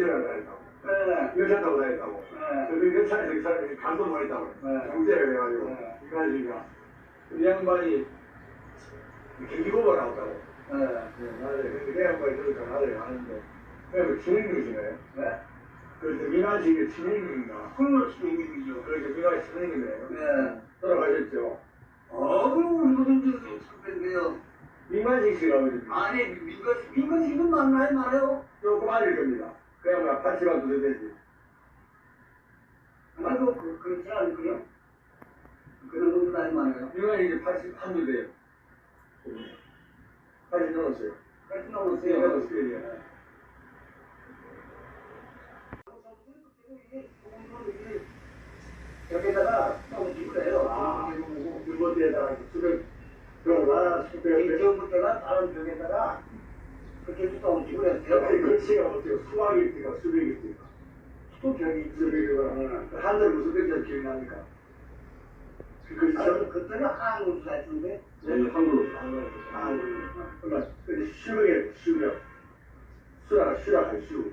경제를 다녔다고. 네. 여차 타고 다녔다고. 네. 그래서 여차에서 그 사람이 감동을 했다고. 네. 경제를 해가지고. 네. 그러니까 이 양반이 경기고가 나왔다고. 네. 네, 맞아요. 근데 그 양반이 그러니까 나를 아는데. 그래서 친형님이시네요. 네. 그래서 친형님인가. 그럴 수도 있죠. 그래서 민환 친형님이네요. 네. 돌아가셨죠. 어, 그럼 우리도 좀 선배인데요. 민만식 씨가 어디 아니, 민건 지금 만나요, 말아요? 조금 아닐 겁니다. 그냥 뭐 파티만 두도 되지. 아이고, 그, 그렇지 않고요. 그런 것도 나이 많아요. 민만이 이제 80 한두 돼요. 80 넘었어요. 그래서 네, 넘었어요. 넘었어요. 이제. 여기다가 너무 기분해요. 아, 아, 유보대에다가 수백 병과 수백 이제부터가 다른 벽에다가 글씨가 어때요? 수학일 수백일 또 한달 무슨 글자 기억납니까? 그 아, 그때는 한국 네, 그러니까 그 수백에 수백 수락 수락할 수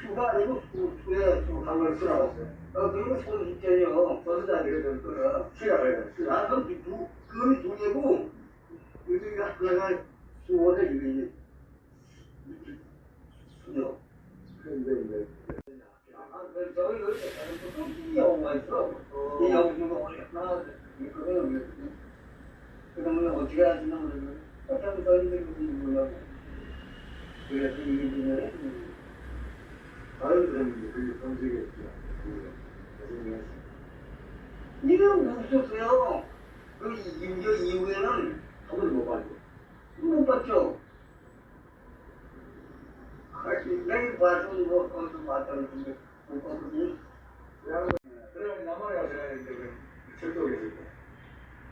수가 아니고 수, 수에 수. 한글 수락했어요. 어, 그리고 손 있잖아요. 선수자들이 그래서 그래. 수락해야 돼. 수락. 나는 두, 두, 그거는 두 개고, 여기가 하나가 수원에 이게, 수죠. 근데 이제 아, 그, 저기, 여기, 또 이영화가 있어. 이 영화가 올렸나? 그거는 왜, 그러면 어떻게 하시나 그러면, 어차피 저희들이 그거 뭐냐고. 그래서 이게 되면, 다른 선생님이 그게 선생이었죠. 선생님이었어요. 이건 없었어요. 그 임교 이후에는 한 번도 못 봤죠. 못 봤죠. 내일 봐서 뭐 거기서 봤다는데 못 봤거든요. 때.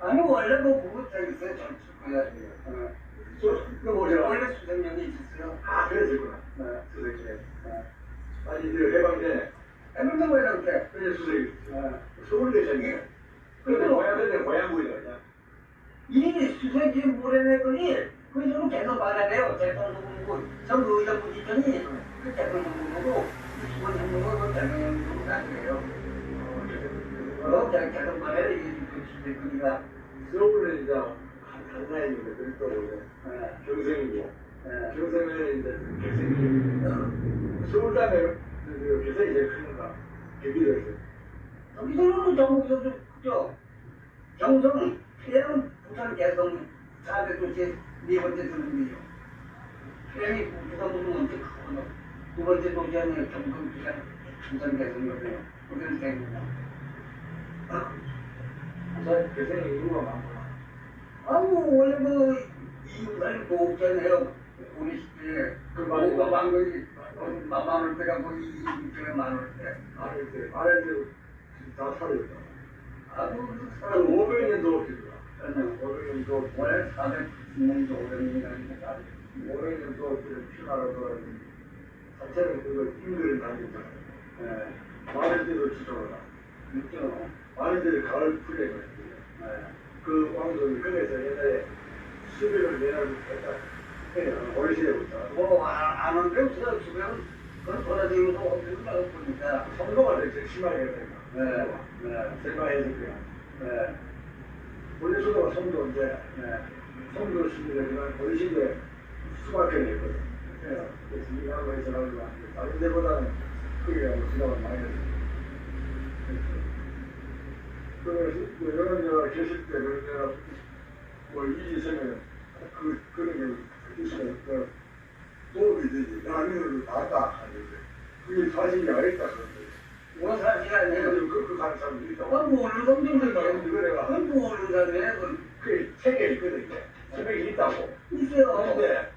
아니 원래 뭐저 있어요. 전축구야. 그 뭐죠? 원래 수생명이 있었어요. 아, 그랬구나. 네. 수생님. 아니, 이제 해방 전에 해병대 뭐 이렇게. 그냥 수생이 네. 서울대생이에요. 근데 고향인데 고향부이다, 그냥. 이 수생지 모래내더니 그좀 계속 말하래요. 대통령 보고 전부 의자 보시더니 그 보고 수건 입는 거그 대통령 보고 나중에요. 그럼 제가 계속 말해요. 이그 수생지가. 서울은 이제. 네. 경생이고. 네. 경생은 이제 경생이. 서울 다음에 그 경생이 제일 큰가. 경기도에서. 여기서는 전국에서 그죠? 경성, 태양, 부산, 개성, 400도시 네 번째 도시이죠. 태양이 부산 무슨 먼저 크거든. 두 번째 부산, 부산, 개성이거든요. 거기는 대구고. 부산 경생이 인구가 많구나. 아우, 원래 그, 이웃을 보호잖아요. 우리 시대에. 그 말이 뭐가 많은 거지. 많을 때가 뭐, 이웃에 많을 때. 아닐 때, 아닐 때다 살렸다. 한 사람 500년도 500년도 원래 400년 정도니까 500년도 피나라 돌아다니 사체는 그거 임금을 다녔잖아. 예, 많은 데도 지정하다. 있죠. 데를 가을 풀에. 예. 그 왕족이 그래서 옛날에 수백을 내놨다 해요. 어리시대부터. 뭐, 아- 아는데 없어요. 지금 그런 돌아다니면서 어디로 나가 보니까. 성도가 되게 심하게 되니까. 네, 네, 생각해서 그냥. 네, 원래 수도가 성도인데, 네. 성도 시대지만 어리시대 수박해 냈거든. 그래서 이 양반에서 나오고 다른 데보다는 크게 하고 수박을 많이 냈어. 그래서 뭐 이런 데가 계실 때 그런 데가 뭐 이지세면 그 그런 게 있으면 그 도움이 되지. 나는 나다 하는데 그게 사실이 아니다 그런데. 뭐 사실 아니에요. 요즘 그렇게 가는 사람들이 있다 책에 있거든 이게. 책에 있다고. 있어요. 근데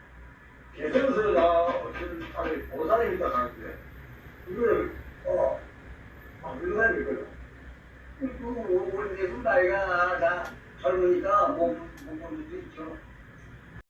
개성에서 나 어떤 아니 보살이 있다 하는데 이거를 어안 믿는 사람이 있거든. 그 우리 내수 나이가 다 젊으니까 보는지